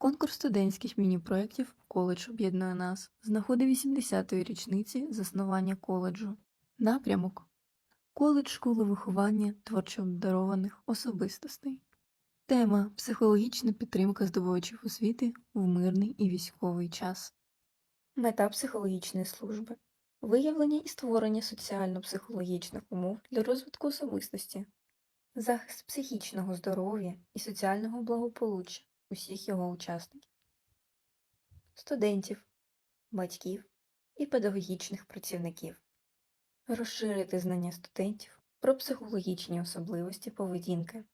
Конкурс студентських міні-проєктів «Коледж об'єднує нас» з нагоди 80-ї річниці заснування коледжу. Напрямок Коледж школи виховання творчо обдарованих особистостей. Тема Психологічна підтримка здобувачів освіти в мирний і військовий час. Мета психологічної служби виявлення і створення соціально-психологічних умов для розвитку особистості, захист психічного здоров'я і соціального благополуччя усіх його учасників, студентів, батьків і педагогічних працівників, розширити знання студентів про психологічні особливості поведінки,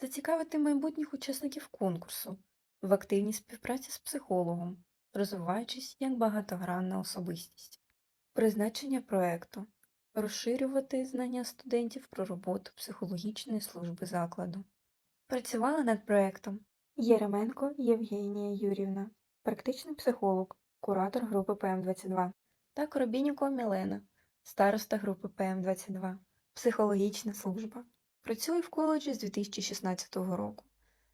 зацікавити майбутніх учасників конкурсу в активній співпраці з психологом, розвиваючись як багатогранна особистість, призначення проекту. Розширювати знання студентів про роботу психологічної служби закладу. Працювала над проектом Єременко Євгенія Юрівна, практичний психолог, куратор групи ПМ22, та Коробінюко Мілена, староста групи ПМ22, психологічна служба. Працює в коледжі з 2016 року.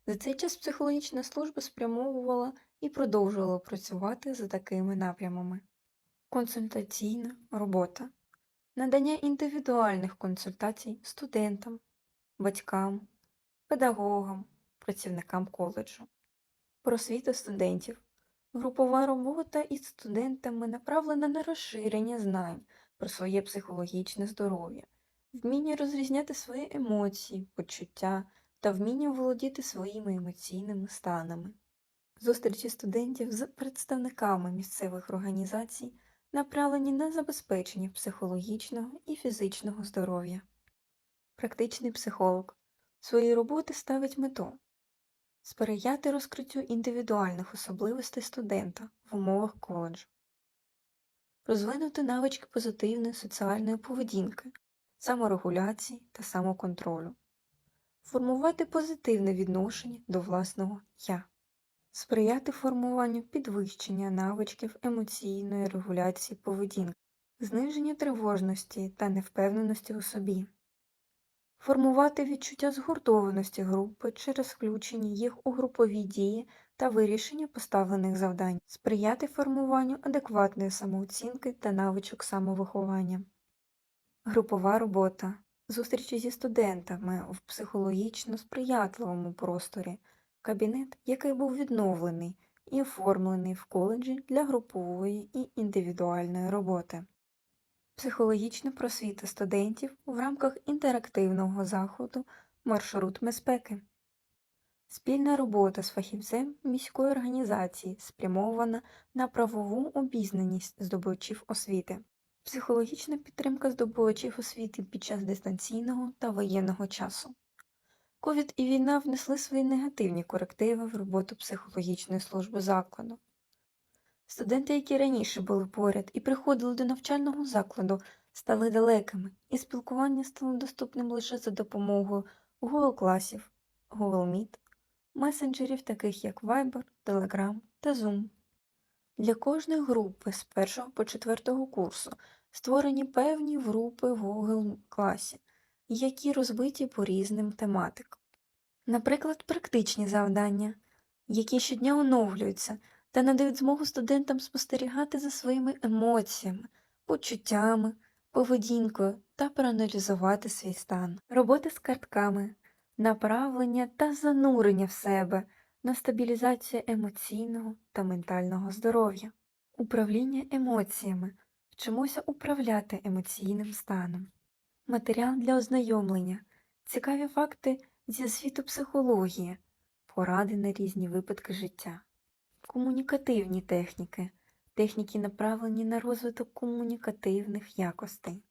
За цей час психологічна служба спрямовувала і продовжувала працювати за такими напрямами: консультаційна робота, надання індивідуальних консультацій студентам, батькам, педагогам, працівникам коледжу, просвіта студентів, групова робота із студентами направлена на розширення знань про своє психологічне здоров'я, вміння розрізняти свої емоції, почуття та вміння володіти своїми емоційними станами. Зустрічі студентів з представниками місцевих організацій направлені на забезпечення психологічного і фізичного здоров'я. Практичний психолог своєї роботи ставить мету сприяти розкриттю індивідуальних особливостей студента в умовах коледжу, розвинути навички позитивної соціальної поведінки, саморегуляції та самоконтролю, формувати позитивне відношення до власного я, сприяти формуванню підвищення навичків емоційної регуляції поведінки, зниження тривожності та невпевненості у собі формувати відчуття згуртованості групи через включення їх у групові дії та вирішення поставлених завдань, сприяти формуванню адекватної самооцінки та навичок самовиховання. Групова робота. Зустрічі зі студентами в психологічно сприятливому просторі, кабінет, який був відновлений і оформлений в коледжі для групової і індивідуальної роботи. Психологічна просвіта студентів в рамках інтерактивного заходу Маршрут безпеки. Спільна робота з фахівцем міської організації спрямована на правову обізнаність здобувачів освіти, психологічна підтримка здобувачів освіти під час дистанційного та воєнного часу. Ковід і війна внесли свої негативні корективи в роботу психологічної служби закладу. Студенти, які раніше були поряд і приходили до навчального закладу, стали далекими, і спілкування стало доступним лише за допомогою Google класів, Google Meet, месенджерів, таких як Viber, Telegram та Zoom. Для кожної групи з 1 по 4 курсу створені певні групи в Google класі, які розбиті по різним тематикам. Наприклад, практичні завдання, які щодня оновлюються та надають змогу студентам спостерігати за своїми емоціями, почуттями, поведінкою та проаналізувати свій стан, роботи з картками, направлення та занурення в себе на стабілізацію емоційного та ментального здоров'я, управління емоціями, вчимося управляти емоційним станом, матеріал для ознайомлення, цікаві факти зі світу психології, поради на різні випадки життя. Комунікативні техніки. Техніки направлені на розвиток комунікативних якостей.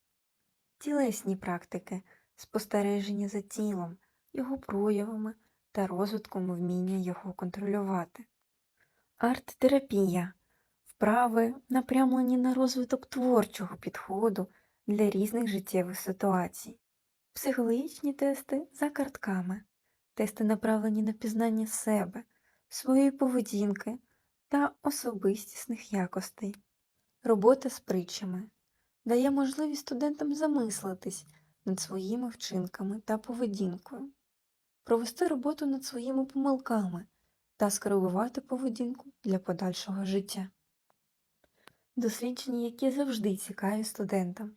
Тілесні практики. Спостереження за тілом, його проявами та розвитком вміння його контролювати. Арт-терапія. Вправи, напрямлені на розвиток творчого підходу для різних життєвих ситуацій. Психологічні тести за картками. Тести направлені на пізнання себе, своєї поведінки та особистісних якостей. Робота з притчами дає можливість студентам замислитись над своїми вчинками та поведінкою, провести роботу над своїми помилками та скоригувати поведінку для подальшого життя. Дослідження, які завжди цікаві студентам.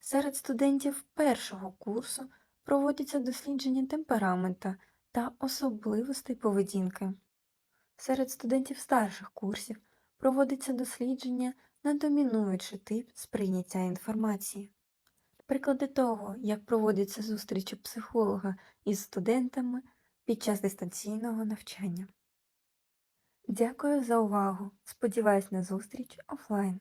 Серед студентів першого курсу проводяться дослідження темперамента та особливостей поведінки. Серед студентів старших курсів проводиться дослідження на домінуючий тип сприйняття інформації. Приклади того, як проводяться зустрічі психолога із студентами під час дистанційного навчання. Дякую за увагу. Сподіваюсь на зустріч офлайн.